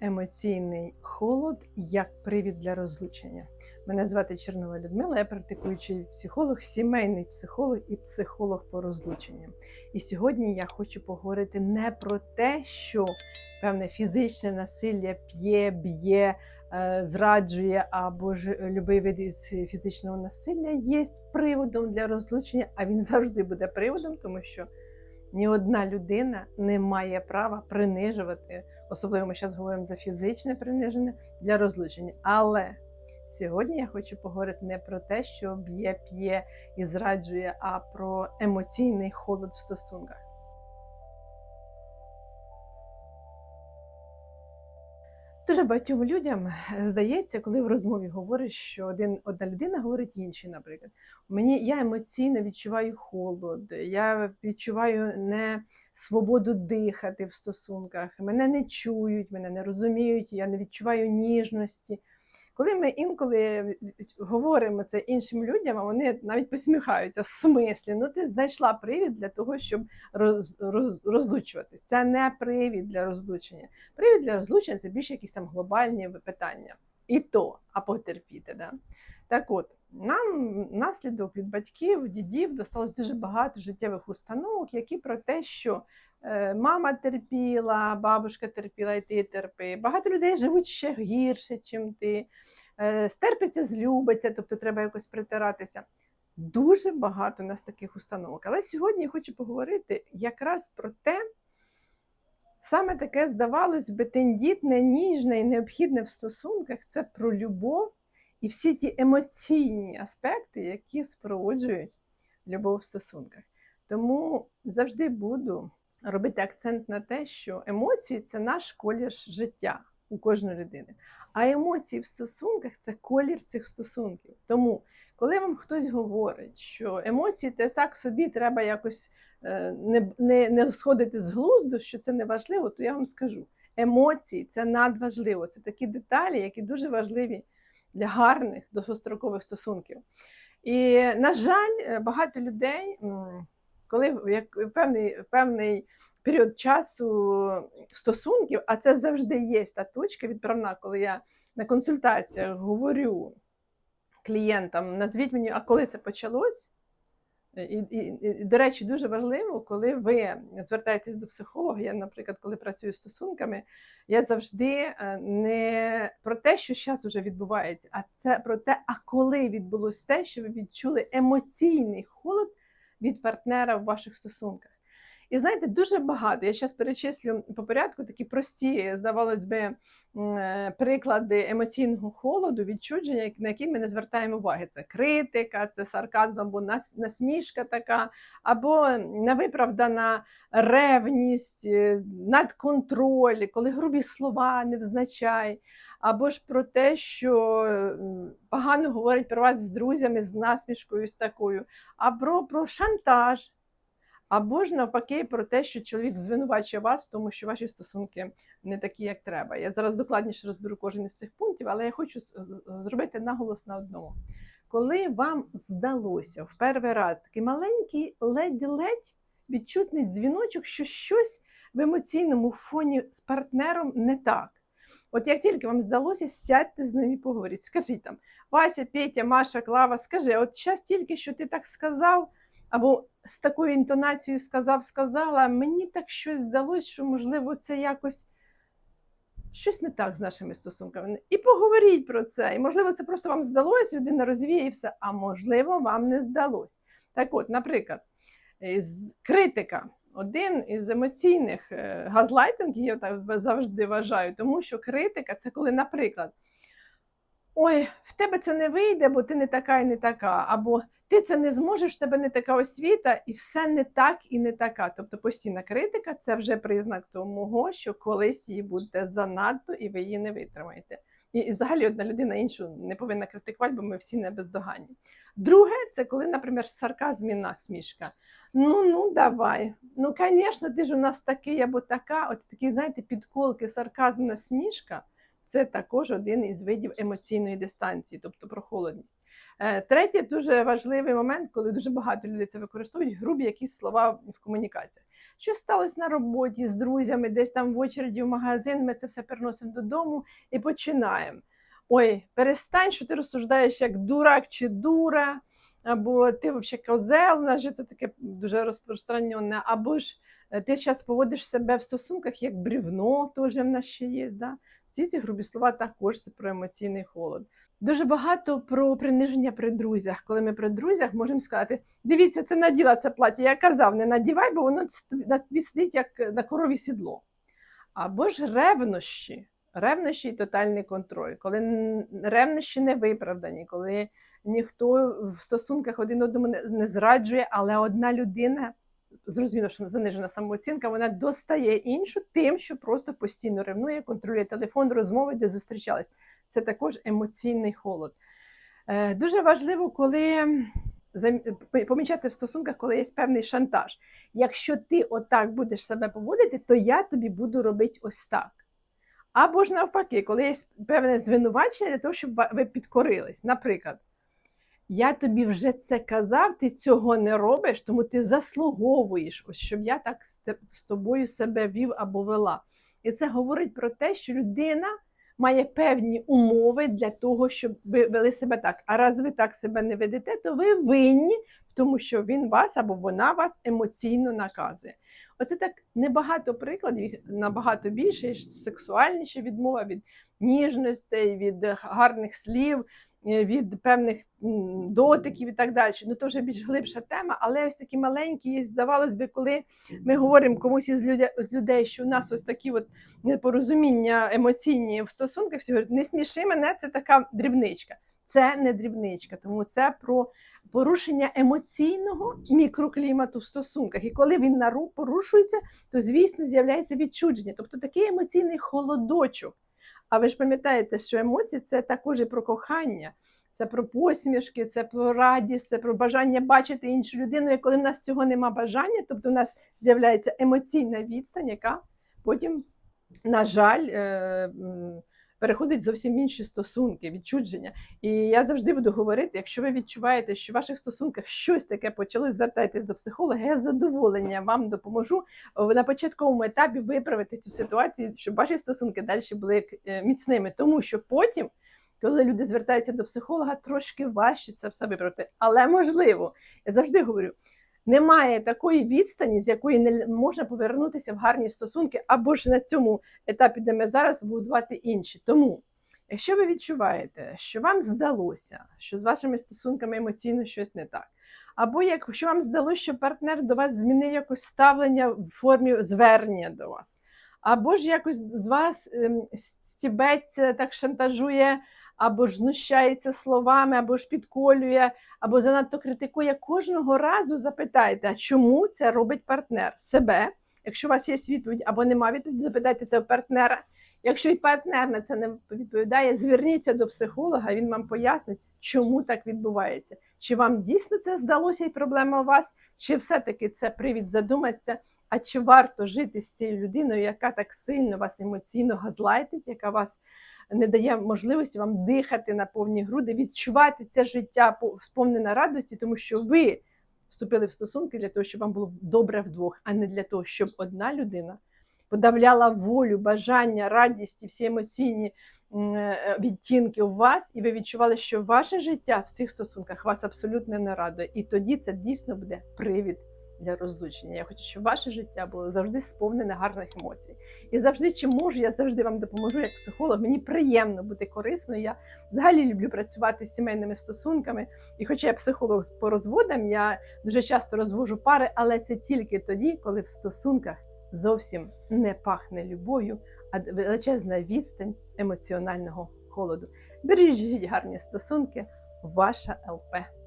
емоційний холод як привід для розлучення. Мене звати Чернова Людмила, я практикуючий психолог, сімейний психолог і психолог по розлученням. І сьогодні я хочу поговорити не про те, що певне фізичне насилля п'є, б'є, е, зраджує або ж любий вид із фізичного насилля є приводом для розлучення, а він завжди буде приводом, тому що ні одна людина не має права принижувати, особливо ми зараз говоримо за фізичне приниження для розлучення. Але сьогодні я хочу поговорити не про те, що б'є, п'є і зраджує, а про емоційний холод в стосунках. Дуже багатьом людям е, здається, коли в розмові говориш, що один одна людина говорить іншій, наприклад, мені я емоційно відчуваю холод, я відчуваю не свободу дихати в стосунках, мене не чують, мене не розуміють, я не відчуваю ніжності. Коли ми інколи говоримо це іншим людям, вони навіть посміхаються в смислі, ну ти знайшла привід для того, щоб роз, роз, розлучуватись. Це не привід для розлучення. Привід для розлучення це більше якісь там глобальні питання. І то, а потерпіти. Да? Так от, нам наслідок від батьків, дідів досталось дуже багато життєвих установок, які про те, що е, мама терпіла, бабушка терпіла, і ти терпи. Багато людей живуть ще гірше, ніж ти. Е, стерпиться, злюбиться, тобто треба якось притиратися. Дуже багато у нас таких установок. Але сьогодні я хочу поговорити якраз про те, саме таке, здавалось би, тендітне, ніжне і необхідне в стосунках це про любов і всі ті емоційні аспекти, які спроводжують любов в стосунках. Тому завжди буду робити акцент на те, що емоції це наш колір життя у кожної людини. А емоції в стосунках це колір цих стосунків. Тому, коли вам хтось говорить, що емоції те так собі треба якось е, не не, не сходити з глузду, що це не важливо, то я вам скажу: емоції це надважливо. Це такі деталі, які дуже важливі для гарних довгострокових стосунків. І, на жаль, е, багато людей, коли як певний певний період часу стосунків, а це завжди є та точка відправна, коли я на консультаціях говорю клієнтам, назвіть мені, а коли це почалось. І, і, і, До речі, дуже важливо, коли ви звертаєтесь до психолога. Я, наприклад, коли працюю з стосунками, я завжди е, не про те, що зараз вже відбувається, а це про те, а коли відбулось те, що ви відчули емоційний холод від партнера в ваших стосунках. І знаєте, дуже багато. Я зараз перечислю по порядку такі прості, здавалось би, е, приклади емоційного холоду, відчудження, на які ми не звертаємо уваги. Це критика, це сарказм або насмішка така, або невиправдана ревність, е, надконтроль, коли грубі слова не взначай. Або ж про те, що погано говорять про вас з друзями, з насмішкою з такою, або про шантаж. Або ж навпаки про те, що чоловік звинувачує вас, тому що ваші стосунки не такі, як треба. Я зараз докладніше розберу кожен із цих пунктів, але я хочу зробити наголос на одному. Коли вам здалося в перший раз такий маленький ледь-ледь відчутний дзвіночок, що щось в емоційному фоні з партнером не так. От як тільки вам здалося, сядьте з ними і поговоріть. Скажіть там, Вася, Петя, Маша, Клава, скажи, от зараз тільки що ти так сказав або з такою інтонацією сказав, сказала, мені так щось здалося, що, можливо, це якось щось не так з нашими стосунками. І поговоріть про це. І, можливо, це просто вам здалося, людина розвіє і все, а можливо, вам не здалось. Так от, наприклад, критика. Один із емоційних е, газлайтингів, я так завжди вважаю, тому що критика це коли, наприклад, ой, в тебе це не вийде, бо ти не така і не така, або ти це не зможеш, в тебе не така освіта, і все не так і не така. Тобто постійна критика це вже признак того, що колись її буде занадто і ви її не витримаєте. І, і взагалі одна людина іншу не повинна критикувати, бо ми всі не бездоганні. Друге, це коли, наприклад, сарказм і насмішка. Ну, ну, давай. Ну, звісно, ти ж у нас такий або така. От такі, знаєте, підколки, сарказм, насмішка це також один із видів емоційної дистанції, тобто про холодність. Е, Третє дуже важливий момент, коли дуже багато людей це використовують, грубі якісь слова в комунікаціях. Що сталося на роботі з друзями, десь там в очереді в магазин, ми це все переносимо додому і починаємо. Ой, перестань, що ти розсуждаєш як дурак чи дура, або ти взагалі козел, у нас же це таке дуже розпространене, або ж е, ти зараз поводиш себе в стосунках як брівно, теж в нас ще є. Да? Ці ці грубі слова також це про емоційний холод. Дуже багато про приниження при друзях. Коли ми при друзях можемо сказати: дивіться, це наділа це плаття. Я казав, не надівай, бо воно на тобі сидить як на корові сідло. Або ж ревнощі, ревнощі і тотальний контроль, коли ревнощі не виправдані, коли ніхто в стосунках один одному не зраджує, але одна людина. Зрозуміло, що занижена самооцінка, вона достає іншу тим, що просто постійно ревнує, контролює телефон, розмови, де зустрічались. Це також емоційний холод. Е, Дуже важливо, коли помічати в стосунках, коли є певний шантаж. Якщо ти отак будеш себе поводити, то я тобі буду робити ось так. Або ж навпаки, коли є певне звинувачення для того, щоб ви підкорились. Наприклад, я тобі вже це казав, ти цього не робиш, тому ти заслуговуєш, ось щоб я так з тобою себе вів або вела. І це говорить про те, що людина має певні умови для того, щоб ви вели себе так. А раз ви так себе не ведете, то ви винні в тому, що він вас або вона вас емоційно наказує. Оце так небагато прикладів, набагато більше, сексуальніше відмова від ніжностей, від гарних слів, від певних дотиків і так далі. Ну, то вже більш глибша тема, але ось такі маленькі є, здавалось би, коли ми говоримо комусь із людей, що у нас ось такі от непорозуміння емоційні в стосунках, всі говорять, не сміши мене, це така дрібничка. Це не дрібничка, тому це про порушення емоційного мікроклімату в стосунках. І коли він порушується, то звісно з'являється відчудження, тобто такий емоційний холодочок. А ви ж пам'ятаєте, що емоції це також і про кохання, це про посмішки, це про радість, це про бажання бачити іншу людину. І коли в нас цього нема бажання, тобто в нас з'являється емоційна відстань, яка потім, на жаль, е, переходить зовсім інші стосунки, відчудження. І я завжди буду говорити: якщо ви відчуваєте, що в ваших стосунках щось таке почали, звертайтесь до психолога, я з задоволенням вам допоможу на початковому етапі виправити цю ситуацію, щоб ваші стосунки далі були е, міцними. Тому що потім, коли люди звертаються до психолога, трошки важче це все виправити. Але можливо, я завжди говорю. Немає такої відстані, з якої не можна повернутися в гарні стосунки, або ж на цьому етапі, де ми зараз побудувати інші. Тому, якщо ви відчуваєте, що вам здалося, що з вашими стосунками емоційно щось не так, або якщо вам здалося, що партнер до вас змінив якось ставлення в формі звернення до вас, або ж якось з вас ем, стібеться, так шантажує, або ж знущається словами, або ж підколює, або занадто критикує, кожного разу запитайте, чому це робить партнер себе. Якщо у вас є відповідь або нема відповіді, запитайте це у партнера. Якщо і партнер на це не відповідає, зверніться до психолога, він вам пояснить, чому так відбувається. Чи вам дійсно це здалося і проблема у вас, чи все-таки це привід задуматися, а чи варто жити з цією людиною, яка так сильно вас емоційно газлайтить, яка вас не дає можливості вам дихати на повні груди, відчувати це життя по- сповнене радості, тому що ви вступили в стосунки для того, щоб вам було добре вдвох, а не для того, щоб одна людина подавляла волю, бажання, радість і всі емоційні е, відтінки у вас, і ви відчували, що ваше життя в цих стосунках вас абсолютно не радує. І тоді це дійсно буде привід для розлучення. Я хочу, щоб ваше життя було завжди сповнене гарних емоцій. І завжди, чи можу, я завжди вам допоможу як психолог. Мені приємно бути корисною. Я взагалі люблю працювати з сімейними стосунками. І хоча я психолог по розводам, я дуже часто розвожу пари, але це тільки тоді, коли в стосунках зовсім не пахне любов'ю, а величезна відстань емоціонального холоду. Бережіть гарні стосунки, ваша ЛП.